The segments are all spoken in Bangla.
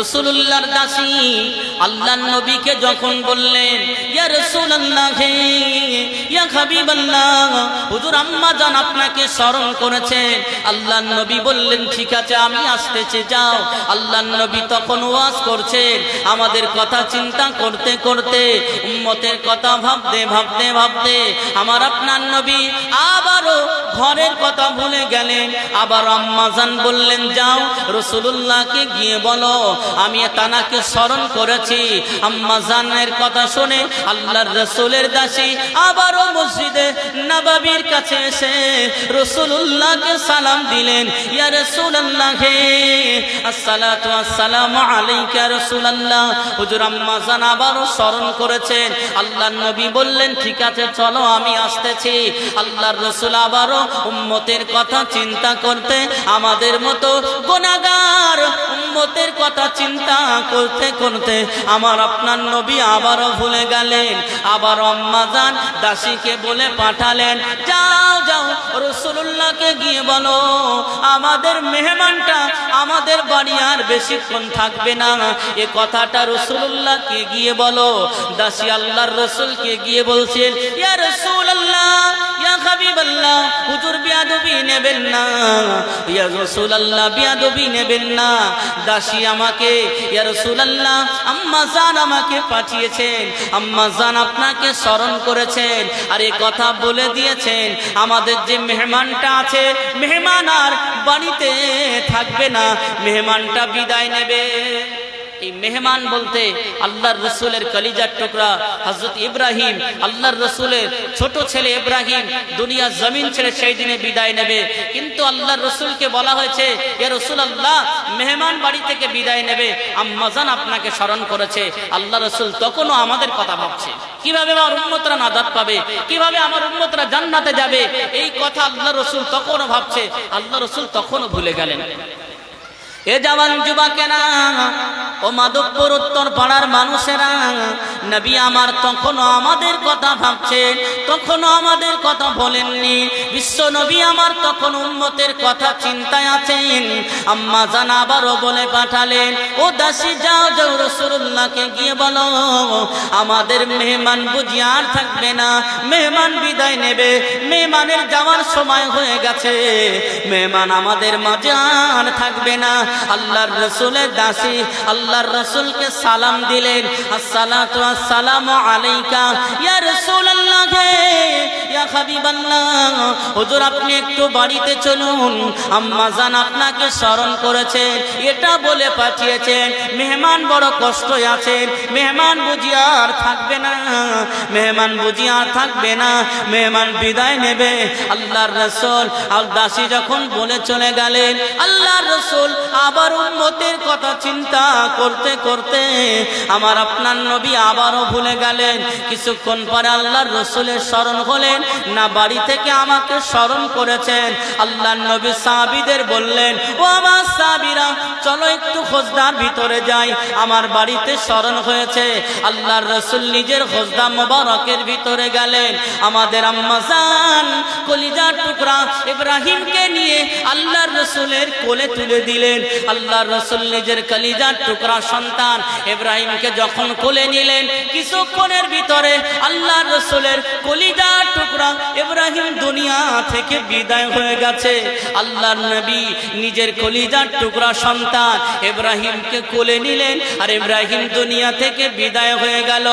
রসুল্লাহর দাসী আল্লাহ নবীকে যখন বললেন, ইয়া রসুল্লাহ হে ইয়া হাবিবাল্লাহ, হুজুর আম্মা জান আপনাকে স্মরণ করেছেন। আল্লাহ নবী বললেন, ঠিক আছে, আমি আসতেছি, যাও। আল্লাহ নবী তখন ওয়াজ করছেন, আমাদের কথা চিন্তা করতে করতে, উম্মতের কথা ভাবতে ভাবতে ভাবতে, আমার আপনার নবী আবারও ঘরের কথা ভুলে গেলেন। আবার আম্মাজান বললেন, যাও রসুল্লাহকে গিয়ে বলো। আমি তানাকে স্মরণ করেছি। আম্মাজানের কথা শুনে আল্লাহর রসুলের দাসী আবারও মসজিদে নবাবির কাছে এসে রসুল্লাহকে সালাম দিলেন। ইয়া রসুল্লাহ আসসালাতু আসসালামু আলাইকা রসুল্লাহ হুজুর আম্মাজান আবারও স্মরণ করেছেন। আল্লাহর নবী বললেন, ঠিক আছে, চলো, আমি আসতেছি। আল্লাহর রসুল আবারও উম্মতের কথা চিন্তা করতে, আমাদের মতো গোনাগার উম্মতের কথা চিন্তা করতে করতে আমার আপনার নবী আবারও ভুলে গেলেন, আবার আম্মাজান দাসীকে বলে পাঠালেন, যাও যাও রসুল্লাহকে গিয়ে বলো, আমাদের মেহমানটা আমাদের বাড়ি আর বেশিক্ষণ থাকবে না। এ কথাটা রসুল্লাহকে গিয়ে বলো, দাসী আল্লাহর রসুলকে গিয়ে বলছেন, ইয়া রসুল আল্লাহ ইয়া হাবিব আল্লাহ, হুজুর বিয়াদবি নেবেন না। ইয়া রসুল আল্লাহ বিয়াদবি নেবেন না। দাসী আমাকে, ইয়া রসুল আল্লাহ আম্মা জান আমাকে পাঠিয়েছেন। আম্মা জান আপনাকে স্মরণ করেছেন আর এ কথা বলে দিয়েছেন। আমাদের যে মেহমানটা আছে, মেহমান আর বাড়িতে থাকবে না। মেহমানটা বিদায় নেবে। এই মেহমান বলতে আল্লাহর রসুলের কলিজার টুকরা হজরত ইব্রাহিম, আল্লাহর রসুলের ছোট ছেলে ইব্রাহিম দুনিয়া জমিন ছেড়ে সেই দিনে বিদায় নেবে। কিন্তু আল্লাহর রসুলকে বলা হয়েছে, এ রসুল আল্লাহ মেহমান বাড়ি থেকে বিদায় নেবে। আম্মাজান আপনাকে স্মরণ করেছে। আল্লাহ রসুল তখনও আমাদের কথা ভাবছে। কীভাবে আমার উন্মতরা নাজাদ পাবে? কীভাবে আমার উন্মতরা জান্নাতে যাবে? এই কথা আল্লাহ রসুল তখনও ভাবছে। আল্লাহ রসুল তখনও ভুলে গেলেন। এ জওয়ান যুবকেরা ও মাধবপুর উত্তর পাড়ার মানুষেরা, নবী আমার তখনও আমাদের কথা ভাবছেন, তখনও আমাদের কথা বলেননি। বিশ্ব নবী আমার তখন উন্মতের কথা চিন্তায় আছেন। আম্মা জান আবারও বলে পাঠালেন ও দাসী যাও যাও রসুল্লাহকে গিয়ে বলো, আমাদের মেহমান বুঝি আর থাকবে না, মেহমান বিদায় নেবে, মেহমানের যাওয়ার সময় হয়ে গেছে, মেহমান আমাদের মাঝে আর থাকবে না, আল্লাহর রসুলের দাসী আল্লাহর রাসূলকে সালাম দিলেন আসসালাতু আসসালামু আলাইকা ইয়া রাসূলুল্লাহ ইয়া হুজুর আপনি একটু বাড়িতে চলুন। আম্মা জান আপনাকে স্মরণ করেছেন, এটা বলে পাঠিয়েছেন, মেহমান বড় কষ্ট আছেন, মেহমান বুঝি আর থাকবে না, মেহমান বুঝি আর থাকবে না, মেহমান বিদায় নেবে। আল্লাহর রসুল আর দাসী যখন বলে চলে গেলেন, আল্লাহর রসুল আবার উন্মতের কথা চিন্তা করতে করতে আমার আপনার নবী আবারও ভুলে গেলেন। কিছুক্ষণ পরে আল্লাহর রসুলের স্মরণ হলেন না বাড়ি থেকে আমাকে স্মরণ করেছেন। আল্লাহর নবী সাহাবিদের বললেন, ও আমার সাহাবিরা, চলো একটু খোঁজদার ভিতরে যাই। আমার বাড়িতে স্মরণ হয়েছে, আল্লাহর রসুল নিজের খোঁজদা মোবারকের ভিতরে গেলেন। আমাদের আম্মাজান কলিজার টুকরা ইব্রাহিমকে নিয়ে আল্লাহর রসুলের কোলে তুলে দিলেন। আল্লাহর রসুল নিজের কলিজার টুকরা সন্তান ইব্রাহিমকে যখন কোলে নিলেন, কিছুক্ষণের ভিতরে আল্লাহর রসুলের কলিজার টুকরা ইব্রাহিম দুনিয়া থেকে বিদায় হয়ে গেছে। আল্লাহর নবী নিজের কলিজার টুকরা সন্তান ইব্রাহিমকে কোলে নিলেন আর ইব্রাহিম দুনিয়া থেকে বিদায় হয়ে গেল।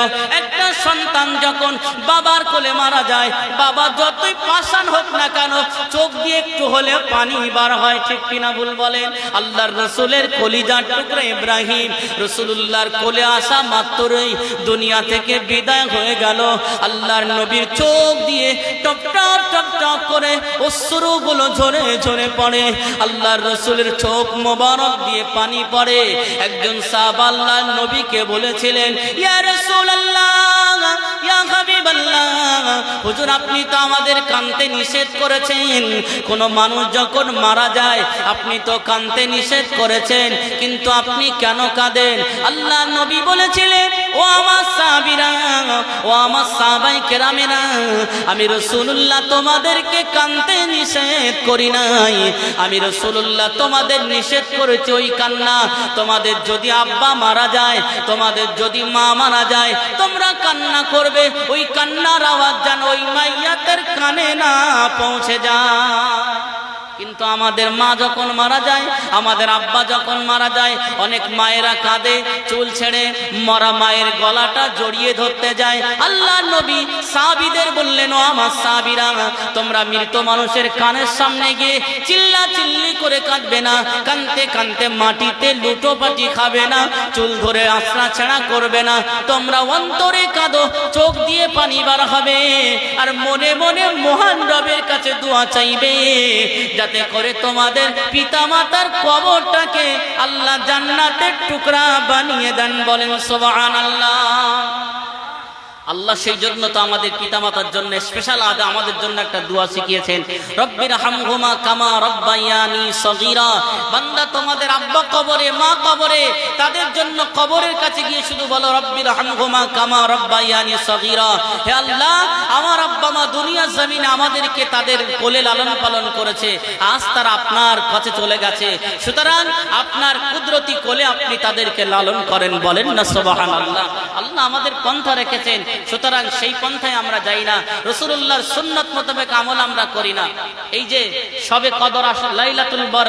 সন্তান যখন বাবার কোলে মারা যায়, বাবা যতই পাষাণ হোক না কেন, চোখ দিয়ে একটু হলে পানি বার হয়, ঠিক কিনা ভুল বলেন? আল্লাহর রসুলের কলিজার টুকরা ইব্রাহিম রসুল্লাহর কোলে আসা মাত্রই দুনিয়া থেকে বিদায় হয়ে গেল। আল্লাহর নবীর চোখ দিয়ে টপ টপ টপ টপ করে অশ্রুগুলো ঝরে ঝরে পড়ে। আল্লাহর রসুলের চোখ মোবারক দিয়ে পানি পড়ে। একজন সাহাব আল্লাহর নবীকে বলেছিলেন, ইয়া রাসূলুল্লাহ ইয়া হাবিবাল্লাহ হুজুর, আপনি তো আমাদের কানতে নিষেধ করেছেন। কোন মানুষ যখন মারা যায়, আপনি তো কানতে নিষেধ করেছেন। কিন্তু আপনি কেন কাঁদেন? আল্লাহ নবী বলেছিলেন, ও আমার সাবিরা ও আমার সাবাই কেরামেরা, আমি রসুল্লাহ তোমাদেরকে কানতে নিষেধ করি নাই। আমি রসুল্লাহ তোমাদের নিষেধ করেছি, ওই কান্না। তোমাদের যদি আব্বা মারা যায়, তোমাদের যদি মা মারা যায়, তোমরা কান্না করবে, ওই কান্নার আওয়াজ যেন ওই মাইয়াতের কানে না পৌঁছে যায়। কিন্তু আমাদের মা যখন মারা যায়, আমাদের আব্বা যখন মারা যায়, অনেক মায়েরা কাঁদে, চুল ছেড়ে মরা মায়ের গলাটা জড়িয়ে ধরতে যায়। আল্লাহ নবী সাবিদের বললেন, ও আমার সাবিরা তোমরা মৃত মানুষের কানের সামনে গিয়ে চিল্লা চিল্লি করে কাঁদবে না, কানতে কানতে মাটিতে লুটো পাটি খাবে না, চুল ধরে আশ্রা ছেঁড়া করবে না, তোমরা অন্তরে কাঁদো, চোখ দিয়ে পানি বার হবে, আর মনে মনে মহান রবের কাছে দোয়া চাইবে যাতে করে তোমাদের পিতামাতার কবরটাকে আল্লাহ জান্নাতের টুকরা বানিয়ে দেন বলেন সোবাহান আল্লাহ আল্লাহ সেই জন্য তো আমাদের পিতামাতার জন্য স্পেশাল আজ আমাদের জন্য একটা দোয়া শিখিয়েছেন। রব্বির হামহুমা কামা রব্বায়ানি সগীরা। বান্দা তোমাদের আব্বা কবরে, মা কবরে, তাদের জন্য কবরের কাছে গিয়ে শুধু বলো রব্বির হামহুমা কামা রব্বায়ানি সগীরা। হে আল্লাহ, আমার আব্বা মা দুনিয়ার জমিনে আমাদেরকে তাদের কোলে লালন পালন করেছে। আজ তারা আপনার কাছে চলে গেছে। সুতরাং আপনার কুদরতি কোলে আপনি তাদেরকে লালন করেন বলেন না, সুবহানাল্লাহ। আল্লাহ আমাদের পন্থা রেখেছেন, সুতরাং সেই পন্থায় আমরা যাই না। রসুল্লাহর সুন্নত মোতাবেক আমল আমরা করি না। এই যে সবে কদর আস, লাইলাতুল বর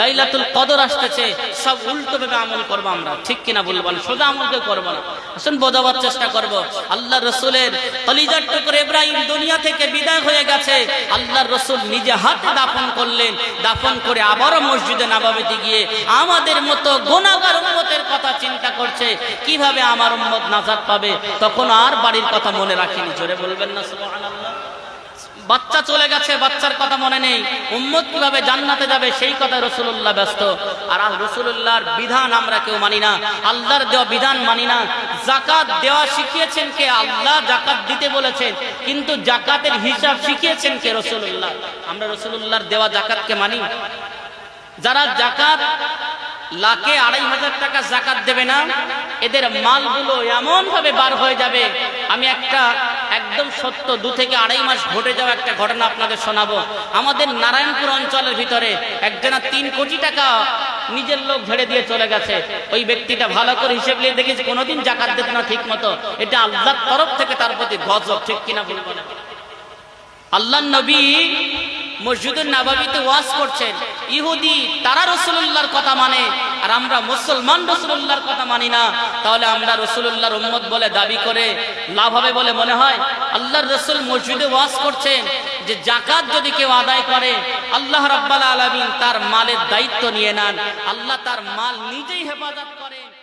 লাইলাতুল কদর আসতেছে, সব উল্টো ভাবে আমল করব আমরা। ঠিক কিনা বলব সোজা আমল কেউ করব না। আসুন বোঝাবার চেষ্টা করব। আল্লাহ রসুলের কলিজার টুকুর ইব্রাহিম দুনিয়া থেকে বিদায় হয়ে গেছে। আল্লাহর রসুল নিজে হাতে দাফন করলেন। দাফন করে আবারও মসজিদে নাবাবিতে গিয়ে আমাদের মতো গোনাগার উম্মতের কথা চিন্তা করছে, কীভাবে আমার উম্মত নাজাদ পাবে? তখন আর বাড়ির কথা মনে রাখিনি। জোরে বলবেন না বাচ্চা চলে গেছে, বাচ্চার কথা মনে নেই। উম্মত কীভাবে জান্নাতে যাবে, সেই কথা রসুল্লাহ ব্যস্ত। আর রসুল্লাহর বিধান আমরা কেউ মানি না। আল্লাহর দেওয়া বিধান মানি না। জাকাত দেওয়া শিখিয়েছেন কে? আল্লাহ জাকাত দিতে বলেছেন। কিন্তু জাকাতের হিসাব শিখিয়েছেন কে? রসুল্লাহ আমরা রসুল্লাহর দেওয়া জাকাতকে মানি। যারা জাকাত লাখে আড়াই হাজার টাকা জাকাত দেবে না। এদের মালগুলো এমন ভাবে বার হয়ে যাবে। আমি একটা একদম সত্য, দু থেকে আড়াই মাস ঘটে যাওয়া একটা ঘটনা আপনাদের শোনাবো। আমাদের নারায়ণপুর অঞ্চলের ভিতরে একজনা তিন কোটি টাকা নিজের লোক ঝেড়ে দিয়ে চলে গেছে। ওই ব্যক্তিটা ভালো করে হিসেব নিয়ে দেখেছি, কোনোদিন জাকাত দিত না ঠিক মতো এটা আল্লাহর তরফ থেকে তার প্রতি গজব, ঠিক কিনা বলব না? আল্লাহ নবী মসজিদের নাবাবিতে ওয়াজ করছেন। ইহুদি, তারা রসুল্লাহর কথা মানে আর আমরা মুসলমান রসুল্লাহর কথা মানি না। তাহলে আমরা রসুল্লাহর উম্মত বলে দাবি করে লাভ হবে বলে মনে হয়? আল্লাহর রসুল মসজিদে ওয়াজ করছেন যে জাকাত যদি কেউ আদায় করে, আল্লাহ রাব্বাল আলামিন তার মালের দায়িত্ব নিয়ে নেন। আল্লাহ তার মাল নিজেই হেফাজত করেন।